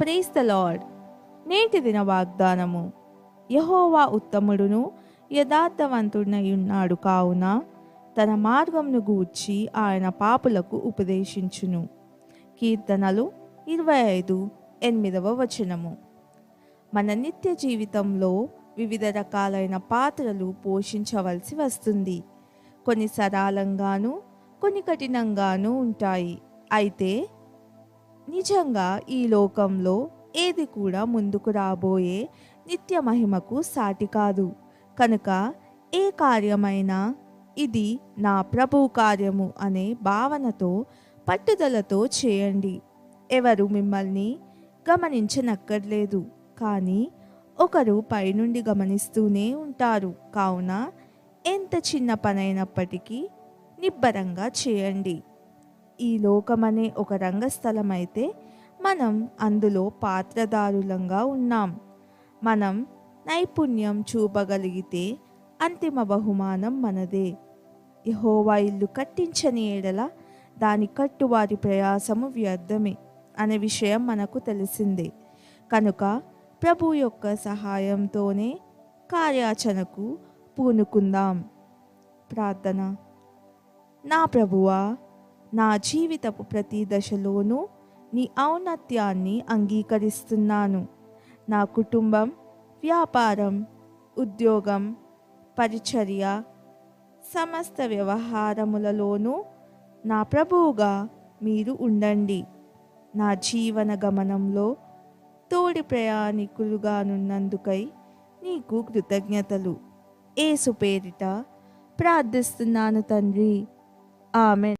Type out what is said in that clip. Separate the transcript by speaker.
Speaker 1: Praise the lord నేటి దిన వాగ్దానము. యహోవా ఉత్తముడును యథార్థవంతుడై ఉన్నాడు కావున తన మార్గంను గూర్చి ఆయన పాపులకు ఉపదేశించును. కీర్తనలు ఇరవై ఐదు ఎనిమిదవ వచనము. మన నిత్య జీవితంలో వివిధ రకాలైన పాత్రలు పోషించవలసి వస్తుంది. కొన్ని సరళంగాను కొన్ని కఠినంగాను ఉంటాయి. అయితే నిజంగా ఈ లోకంలో ఏది కూడా ముందుకు రాబోయే నిత్య మహిమకు సాటి కాదు. కనుక ఏ కార్యమైనా ఇది నా ప్రభు కార్యము అనే భావనతో పట్టుదలతో చేయండి. ఎవరు మిమ్మల్ని గమనించనక్కర్లేదు. కానీ ఒకరు పైనుండి గమనిస్తూనే ఉంటారు. కావున ఎంత చిన్న పనైనప్పటికీ నిబ్బరంగా చేయండి. ఈ లోకమనే ఒక రంగస్థలం అయితే మనం అందులో పాత్రదారులంగా ఉన్నాం. మనం నైపుణ్యం చూపగలిగితే అంతిమ బహుమానం మనదే. యహోవా ఇల్లు కట్టించని ఎడల దాని కట్టువారి ప్రయాసము వ్యర్థమే అనే విషయం మనకు తెలిసిందే. కనుక ప్రభు యొక్క సహాయంతోనే కార్యాచరణకు పూనుకుందాం. ప్రార్థన. నా ప్రభువా నా జీవితపు ప్రతి దశలోనూ నీ ఔన్నత్యాన్ని అంగీకరిస్తున్నాను. నా కుటుంబం వ్యాపారం ఉద్యోగం పరిచర్య సమస్త వ్యవహారములలోనూ నా ప్రభువుగా మీరు ఉండండి. నా జీవన గమనంలో తోడి ప్రయాణికులుగానున్నందుకై నీకు కృతజ్ఞతలు. ఏసు పేరిట ప్రార్థిస్తున్నాను తండ్రి. ఆమె